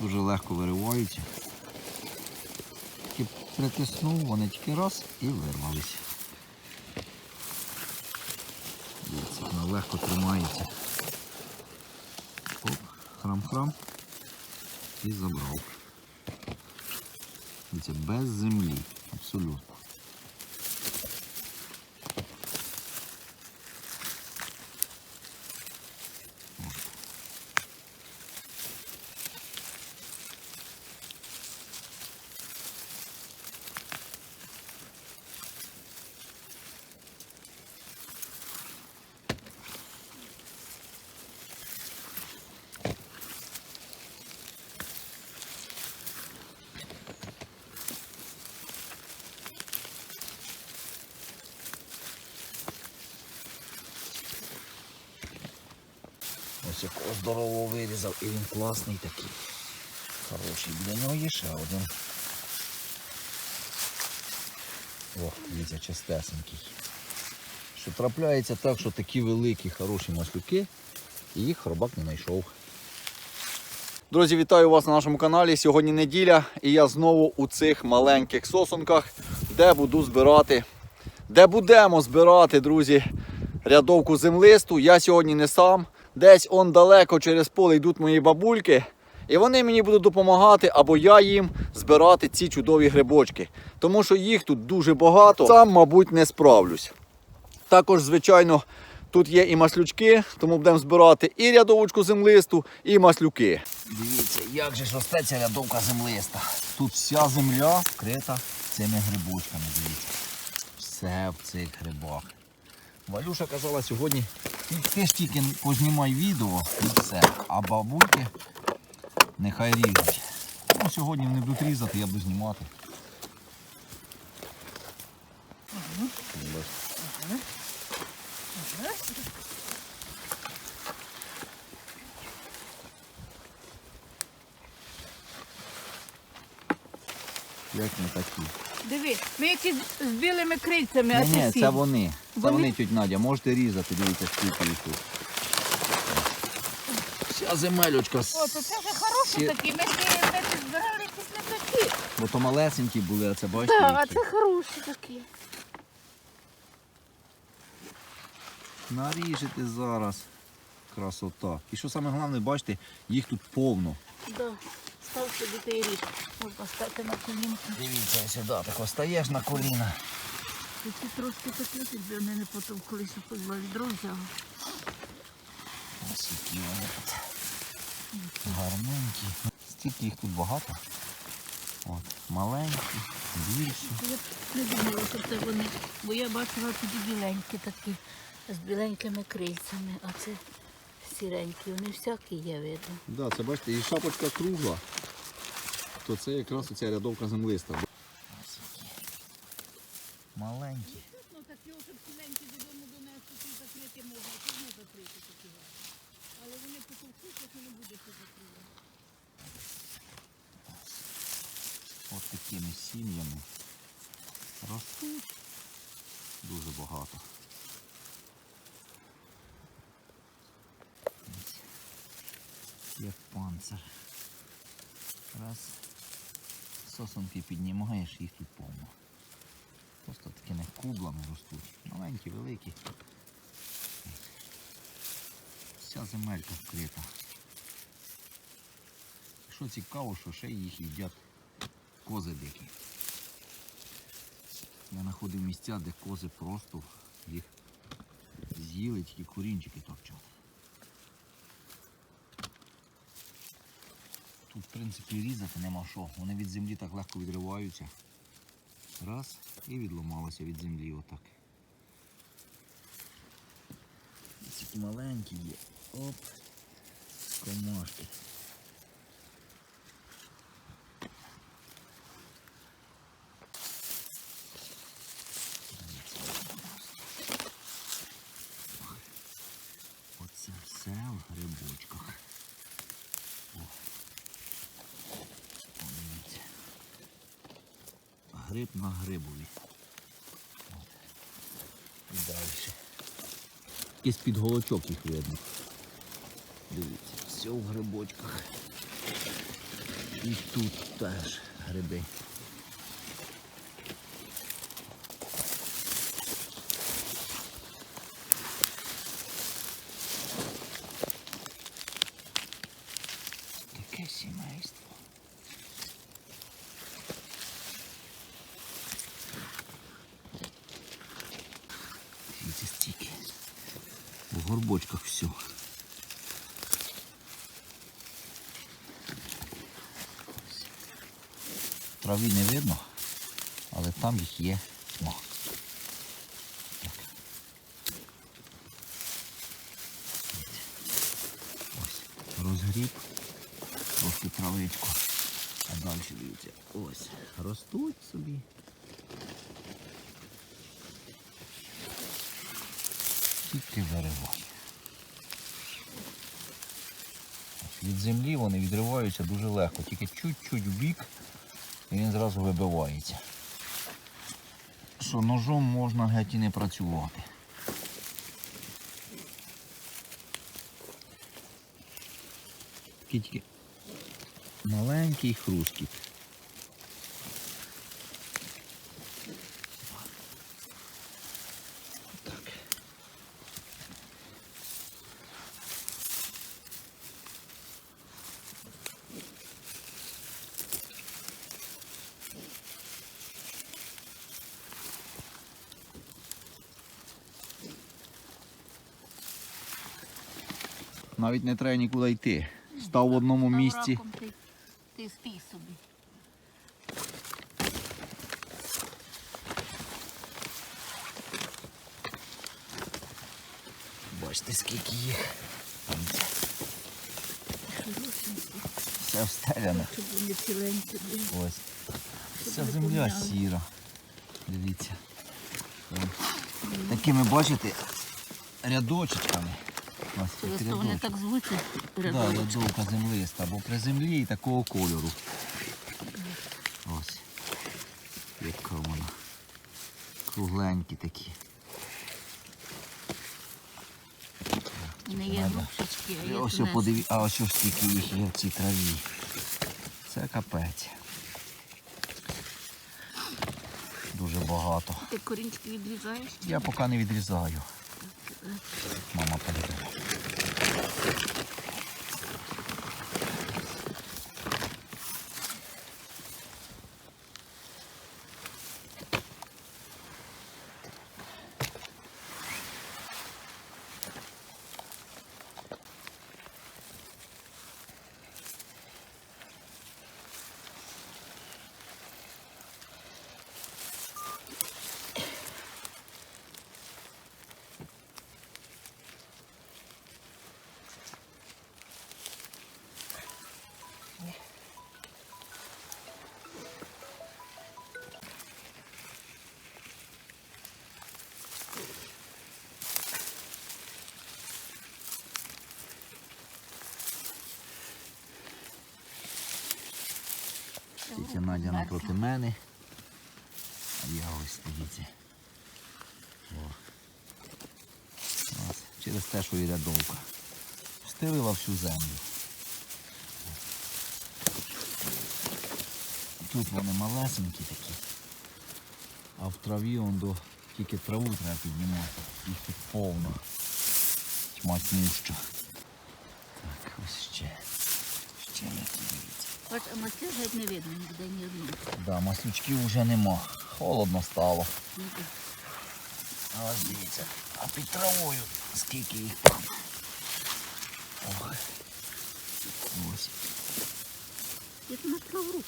Дуже легко вириваються. Тільки притиснув, вони тільки раз і вирвалися. Дивіться, вона легко тримається. Оп, храм-храм. І забрав. Дивіться, без землі. Абсолютно. Ось якого здорового вирізав, і він класний такий. Хороший. Біля нього є ще один. О, дивіться, чистесенький. Що трапляється так, що такі великі, хороші маслюки, і їх хробак не знайшов. Друзі, вітаю вас на нашому каналі. Сьогодні неділя, і я знову у цих маленьких сосунках, де буду збирати, де будемо збирати, друзі, рядовку землисту. Я сьогодні не сам. Десь он далеко через поле йдуть мої бабульки. І вони мені будуть допомагати, або я їм збирати ці чудові грибочки. Тому що їх тут дуже багато. Сам, мабуть, не справлюсь. Також, звичайно, тут є і маслючки, тому будемо збирати і рядовочку землисту, і маслюки. Дивіться, як же ж росте ця рядовка землиста. Тут вся земля вкрита цими грибочками. Дивіться. Все в цих грибах. Валюша казала сьогодні, «Ти- ти ж тільки познімай відео і все. А бабульки нехай ріжуть. Ну, сьогодні вони будуть різати, я буду знімати. Як не такі? Диви, ми які з білими крильцями, а Ні, це ні, це вони. Це Вони? вони, тють Надя. Можете різати, дивіться, скільки їх тут. Вся земельочка. О, то це вже хороші сі- такі. Ми ті ми ті збирали якісь не такі. Бо то малесенькі були, а це бачите. Так, а які. це хороші такі. Наріжете зараз. Красота. І що саме головне, бачите, їх тут повно. Да. Став собі ти ріж. Можна стати на колінки. Дивіться сюди, так стаєш на коліна. Ці трошки такі, щоб вони не потовклися, відро взяв. Ось які вони тут. Гарненькі. Стільки їх тут багато. От, маленькі, більші. Я б не думала, що це вони. Бо я бачила тоді біленькі такі, з біленькими крильцями, а це сіренькі. Вони всякі є видно. Да, це бачите, і шапочка кругла. То це якраз оця рядовка землиста. Маленькі. Ну такі от ціленькі додому донести, ті закрити можна, можна закрити такі. Але вони потовкуться, то не буде що закривати. Ось такими сім'ями ростуть дуже багато. Як панцир. Раз. Сосонки піднімаєш, їх тут повно. Просто такими кублами ростуть. Маленькі, великі. Вся земелька вкрита. Що цікаво, що ще їх їдять кози дикі. Я знаходив місця, де кози просто їх з'їли, тільки корінчики торчать. Тут, в принципі, різати нема що. Вони від землі так легко відриваються. Раз і відломалося від землі отак. Ось такі маленькі є. Оп. Комашки. Оце все в грибочках. О. Подивіться. Гриб на грибові. І далі. І з-під голочок їх видно. Дивіться, все в грибочках. І тут теж гриби. Таке сімейство. Дивіться стільки. В горбочках все. Траві не видно, але там їх є. Так. Ось розгріб, трошки травичку. А далі дивіться, ось ростуть собі. Тільки виривай. Ось Від землі вони відриваються дуже легко, тільки чуть-чуть в бік і він зразу вибивається. Що ножом можна геть і не працювати. Тільки маленький хрускіт. Навіть не треба нікуди йти. Став в одному Став місці. раком, Ти, ти стій собі. Бачите, скільки їх. Все встеляне. Ось. Вся земля сіра. Дивіться. Такими, бачите, рядочечками. Через то вони так звуться. Да, рядочок. рядовка землиста, бо при землі і такого кольору. Ось. Яка вона. Кругленькі такі. Вони є Надо. грушечки, а є ось подиві... А ось ось скільки їх є в цій траві. Це капець. Дуже багато. Ти корінчики відрізаєш? Я поки не відрізаю. Мама Тетя Надя напроти мене. А я ось дивіться. Через те, що і рядовка. Встелила всю землю. Тут вони малесенькі такі. А в траві он до тільки траву треба піднімати. Їх тут повно. Тьма тьмуща. Так, ось ще. Ще які а маслів геть не видно ніде ні одного. Да, маслючків вже нема. Холодно стало. Ніде. А ось дивіться, а під травою скільки їх там. Ох. Ось. Як на руку.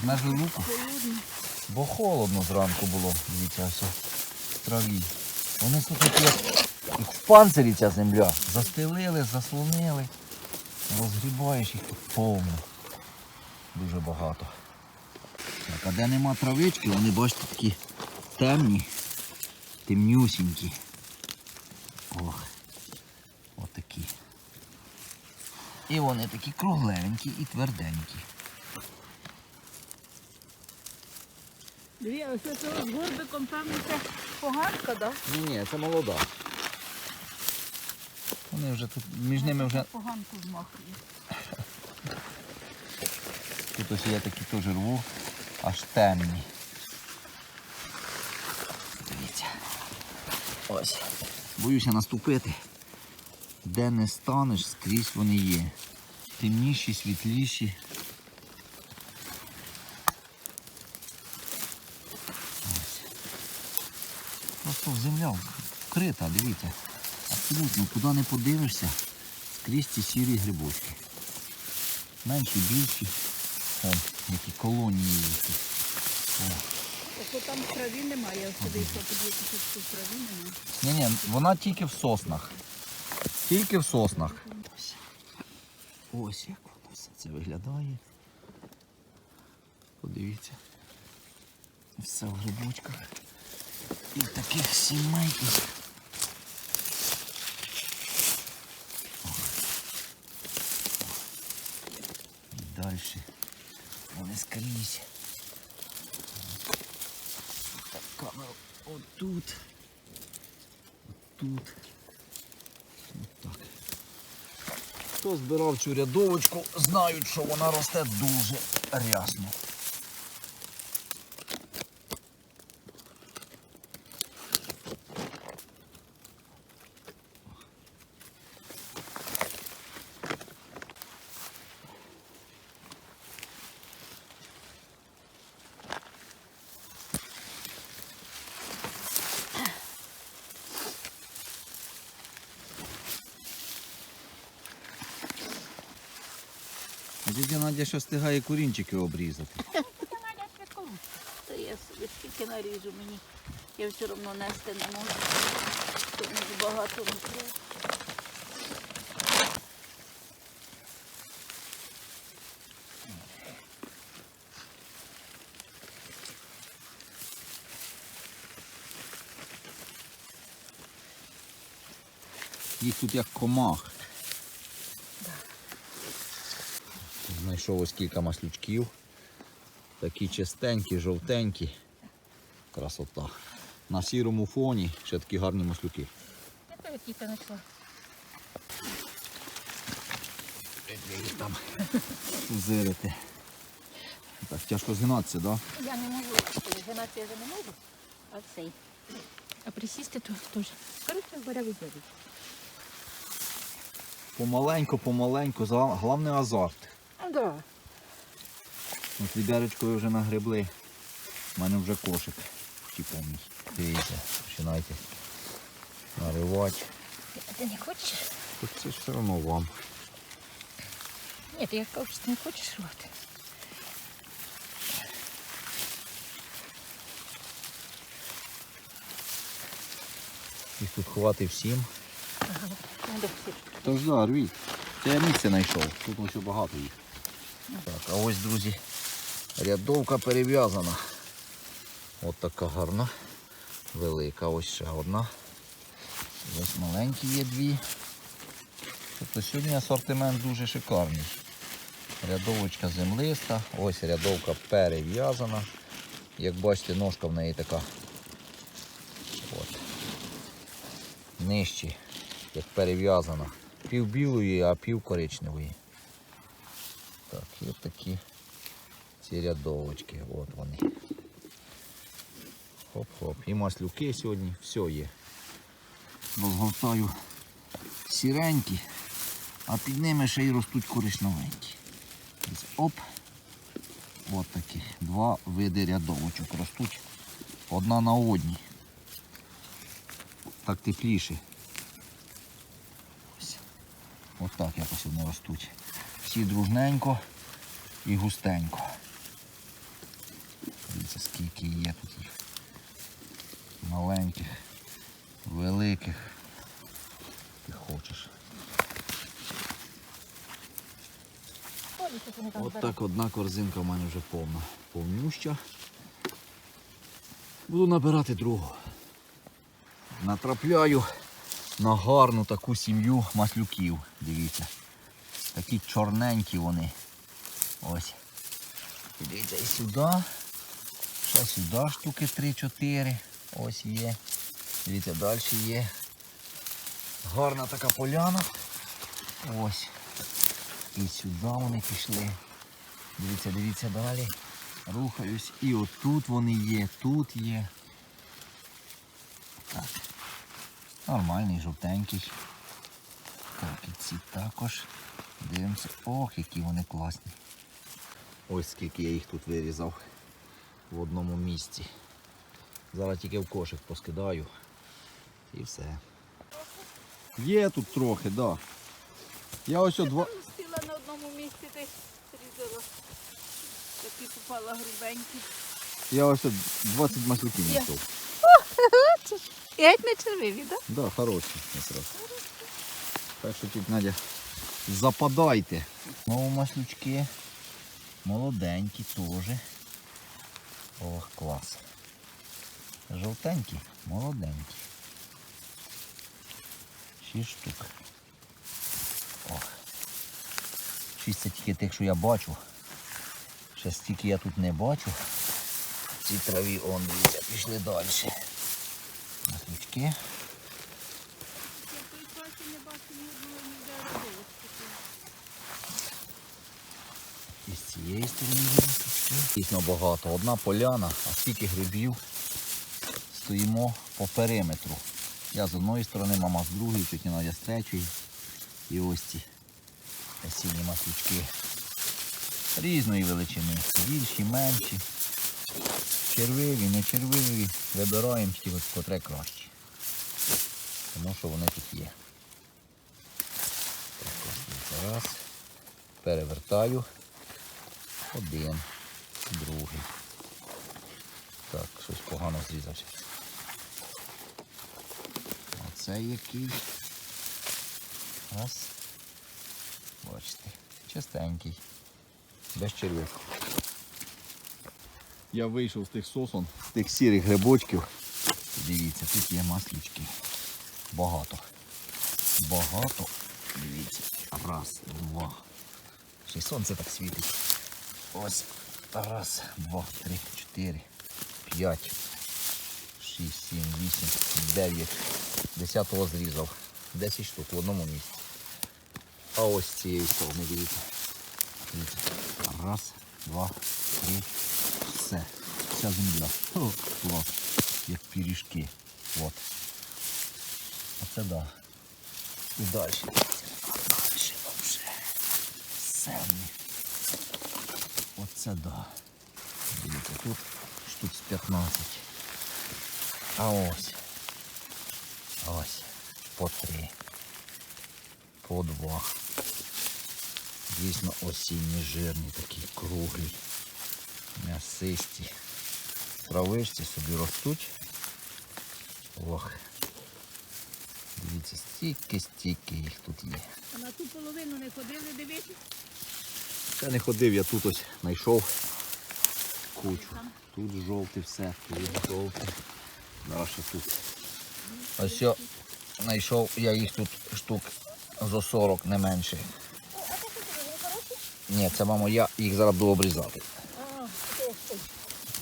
Змерзли руку, Холодно. бо холодно зранку було. Дивіться, ось в траві. Вони слухайте, як, як в панцирі ця земля. Застелили, заслонили. Розгрібаєш їх тут повно. Дуже багато. Так, а де нема травички, вони бачите такі темні, темнюсінькі. Ох. Отакі. І вони такі кругленькі і тверденькі. Дві, ось це з горбиком, певно, це поганка, так? Ні, ні, це молода. Вони вже тут, між ними вже Поганку змахує. Тут ось я такі теж рву, аж темні. Дивіться. Ось. Боюся наступити. Де не станеш, скрізь вони є. Темніші, світліші. Ось. Просто земля вкрита, дивіться. Абсолютно, куди не подивишся, скрізь ці сірі грибочки. Менші, більші. Вон, які колонії. Ось там траві немає, я сюди йшла подивитися, що траві немає. Ні, ні, вона тільки в соснах. Тільки в соснах. Ось, Ось як воно все це виглядає. Подивіться. Все в грибочках. І таких сімейках. І далі. Вони скрізь. Камеру отут. Тут. Отак. Хто збирав цю рядовочку, знають, що вона росте дуже рясно. Дідя Надя ще встигає курінчики обрізати. Та я собі скільки наріжу мені. Я все одно нести не можу. Тому багато не. Їх тут як комах. Знайшов ось кілька маслючків. Такі чистенькі, жовтенькі. Красота. На сірому фоні ще такі гарні маслюки. Я знайшла. Їх там зирити. Так, тяжко згинатися, так? Да? Я не можу, генати я вже не можу, а цей. А присісти то теж. Коротше говоря, виглядить. Помаленьку, помаленьку, головне азарт. Да. От відеречкою вже нагребли. У мене вже кошик повний. Дивіться, починайте наривати. А ти не хочеш? Тут це ж все одно вам. Ні, ти як кажеш, ти не хочеш рвати. Їх тут ховати всім. Допустим. Тож да, рвіть. Це я місце знайшов. Тут ось багато їх. Так, а ось, друзі, рядовка перев'язана. От така гарна. Велика, ось ще одна. Ось маленькі є дві. Тобто сьогодні асортимент дуже шикарний. Рядовочка землиста, ось рядовка перев'язана. Як бачите, ножка в неї така. От. Нижче, як перев'язана. Пів білої, а пів коричневої. Так, і от такі ці рядовочки. От вони. Хоп-хоп. І маслюки сьогодні, все є. Розгортаю сіренькі, а під ними ще й ростуть коричневенькі. Оп. От такі. Два види рядовочок ростуть. Одна на одній. Так тепліше. Ось. Отак якось вони ростуть. Всі дружненько і густенько. Дивіться, скільки є тут їх. Маленьких, великих. Ти хочеш. От так одна корзинка в мене вже повна. Повнюща. Буду набирати другу. Натрапляю на гарну таку сім'ю маслюків. Дивіться. Такі чорненькі вони. Ось. Дивіться, і сюди. Ще сюди штуки 3-4. Ось є. Дивіться, далі є. Гарна така поляна. Ось. І сюди вони пішли. Дивіться, дивіться далі. Рухаюсь. І отут вони є, тут є. Так. Нормальний, жовтенький. Так, і ці також. Дивимося. Ох, які вони класні. Ось скільки я їх тут вирізав в одному місці. Зараз тільки в кошик поскидаю. І все. Є тут трохи, так. Да. Я ось два. Стіла на одному місці десь різала. Такі попала грубенькі. Я ось 20 маслюків знайшов. Геть не червиві, так? Да, хороші якраз. Так що тут, Надя, западайте. Знову маслючки. Молоденькі теж. Ох, клас. Жовтенькі, молоденькі. Шість штук. Ох. Шість це тільки тих, що я бачу. Ще стільки я тут не бачу. В цій траві он, дивіться, пішли далі. Маслючки. І з цієї сторони є маслючки. Дійсно багато. Одна поляна, а скільки грибів стоїмо по периметру. Я з одної сторони, мама з другої, тетя Надя з третьої. І ось ці осінні маслючки. Різної величини. Більші, менші. Червиві, не червиві. Вибираємо ті, котре краще. Тому що вони тут є. Так, ось раз. Перевертаю. Один, другий. Так, щось погано зрізався. Оце який. Раз. Бачите. Чистенький. Без черв'яку. Я вийшов з тих сосон, з тих сірих грибочків. Дивіться, тут є маслючки. Багато. Багато. Дивіться. Раз, два. Ще й сонце так світить. Ось. Раз, два, три, чотири, п'ять, шість, сім, вісім, дев'ять. Десятого зрізав. Десять штук в одному місці. А ось цієї сторони, дивіться. Раз, два, три. Все. Вся земля. О, клас. Як пиріжки. От. Оце да. І далі. Далі вже. Все вони. Оце да. Дивіться, тут штук з 15. А ось. Ось. По три. По два. Дійсно осінні жирні, такі круглі, м'ясисті. Травишці собі ростуть. Ох. Дивіться, стільки-стільки їх тут є. А на ту половину не ходили дивитися? Я не ходив, я тут ось знайшов кучу. Тут жовте все, тут жовте. Зараз тут. Ось я знайшов, я їх тут штук зо 40 не менше. Ні, це мамо, я їх зараз буду обрізати. А.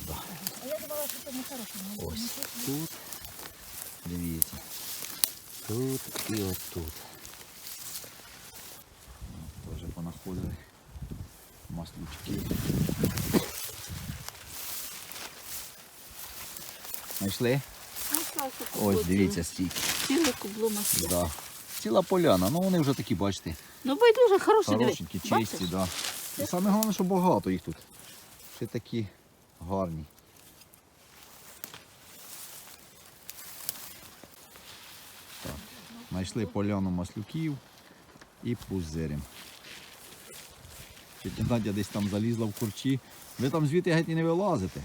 Да. А це. Ось тут. Дивіться. Тут і отут. Теж понаходили маслючки. Знайшли? Ось, дивіться стільки. ціле. Кубло масло. Да. Ціла поляна, ну вони вже такі, бачите, Ну байдуже, хороше, диви. хорошенькі, чисті, Бачиш? да. І саме головне, що багато їх тут. Ще такі гарні. Так. Знайшли поляну маслюків і пузирим. Тетя Надя десь там залізла в курчі. Ви там звідти геть і не вилазите.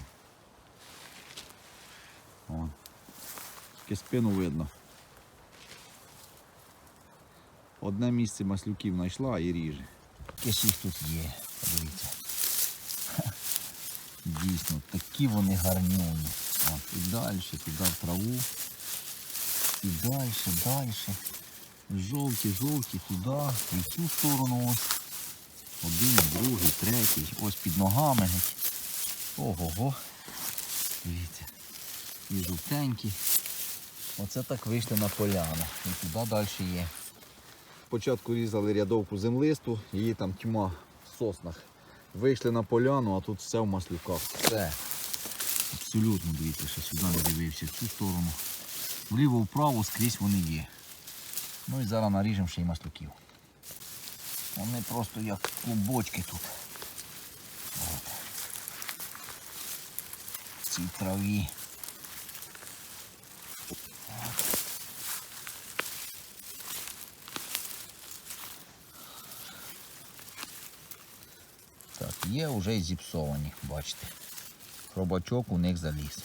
О. Тільки спину видно. Одне місце маслюків знайшла і ріже. Їх тут є, подивіться. Ха. Дійсно, такі вони гарнюні. От, і далі, туди в траву. І далі, далі. Жовті, жовті, туди, в цю сторону ось. Один, другий, третій. Ось під ногами геть. Ого-го. Дивіться. І жовтенькі. Оце так вийшли на поляну. І туди далі є. Спочатку різали рядовку землисту, її там тьма в соснах. Вийшли на поляну, а тут все в маслюках. Все. Абсолютно, дивіться, що сюди не дивився, в цю сторону. Вліво-вправо скрізь вони є. Ну і зараз наріжемо ще й маслюків. Вони просто як клубочки тут. От. В цій траві. Так, є вже і зіпсовані, бачите. Хробачок у них заліз.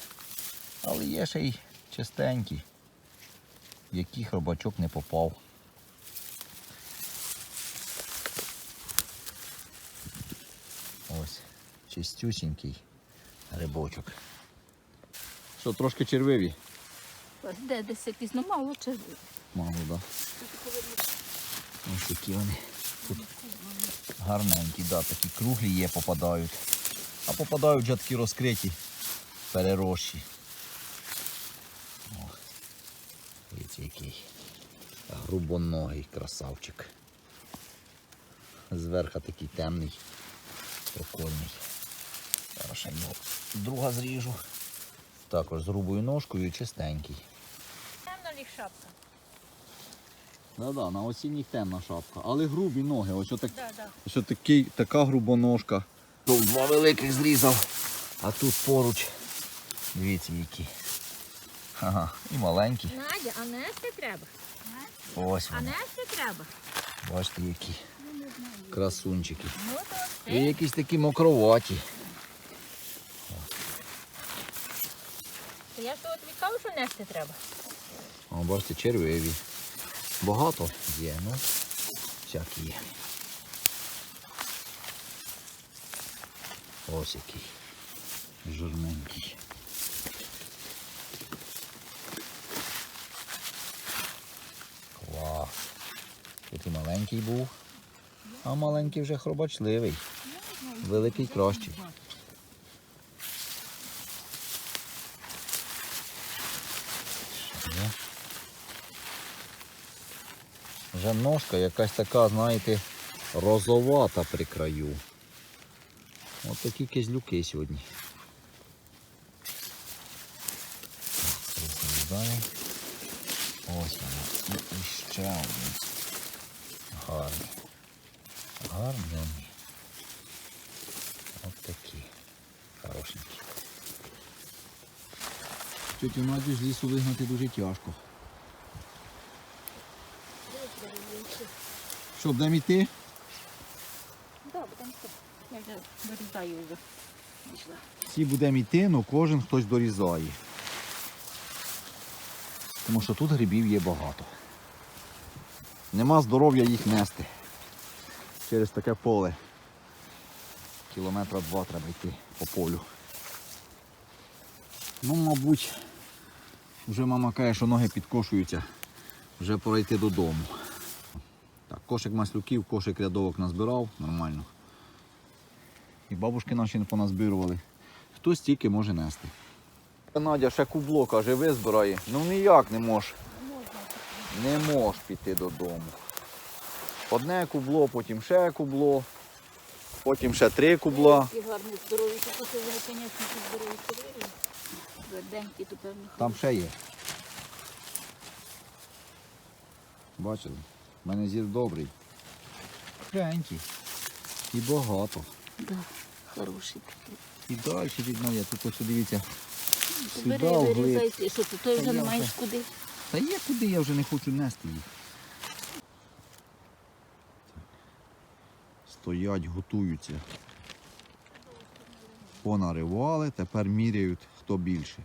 Але є ще й чистенькі, в які хробачок не попав. Ось, чистюсінький грибочок. Що, трошки червиві? Де десь якісь, ну мало чи Мало, так. Да. Ось такі вони. Тут гарненькі, да, такі круглі є, попадають. А попадають вже такі розкриті, перерощі. О, дивіться, який грубоногий красавчик. Зверху такий темний, прикольний. Його друга зріжу. Також з грубою ножкою чистенький. Темна ліг шапка. Да, да, на осінніх темна шапка, але грубі ноги. Ось отак, Да, да. ось отакий, така грубоножка. Тут два великих зрізав, а тут поруч. Дивіться які. Ага, і маленькі. Надя, а нести треба. Ось А нести треба. Бачите, які. Красунчики. Ну І якісь такі мокроваті. Я ж от відказав, що нести треба. О, бачите, червиві. Багато є, ну, всякі є. Ось який. Жирненький. Клас. Тут і маленький був, а маленький вже хробачливий. Великий кращий. Вже ножка якась така, знаєте, розовата при краю. Ось такі кизлюки сьогодні. Зрізаємо. Ось вона. І ще один. Гарний. Гарний. Ось такі. Хорошенькі. Тетю Надю з лісу вигнати дуже тяжко. Що, будемо йти? Так, будемо тут. Я вже дорізаю вже. Пішла. Всі будемо йти, але кожен хтось дорізає. Тому що тут грибів є багато. Нема здоров'я їх нести. Через таке поле. Кілометра два треба йти по полю. Ну, мабуть, вже мама каже, що ноги підкошуються, вже пора йти додому. Кошик маслюків, кошик рядовок назбирав, нормально. І бабушки наші не поназбирували. Хтось тільки може нести. Надя ще кубло каже, визбирає. Ну ніяк не можеш. Не можеш піти додому. Одне кубло, потім ще кубло, потім ще три кубла. Такі гарні здорові, то вони, звісно, здорові червиві. Тверденькі, то певно. Там ще є. Бачили? У мене зір добрий. Кренький. І багато. Да, хороші такі. І далі від Надя, тут ось дивіться. Сюди Бери, вглиб. що ти, той вже не маєш куди. Та є куди, я вже не хочу нести їх. Стоять, готуються. Понаривали, тепер міряють, хто більше.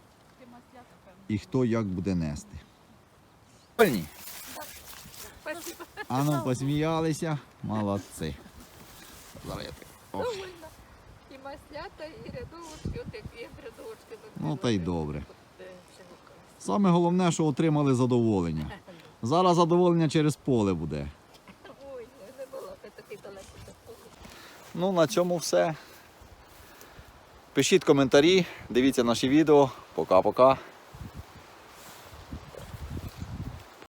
І хто як буде нести. Пальні. А ну посміялися. Молодці. Зараз я так. О, І маслята, і рядовочки, от як є рядовочки. Ну та й добре. Саме головне, що отримали задоволення. Зараз задоволення через поле буде. Ой, не було, ти такий далеко. Ну, на цьому все. Пишіть коментарі, дивіться наші відео. Пока-пока.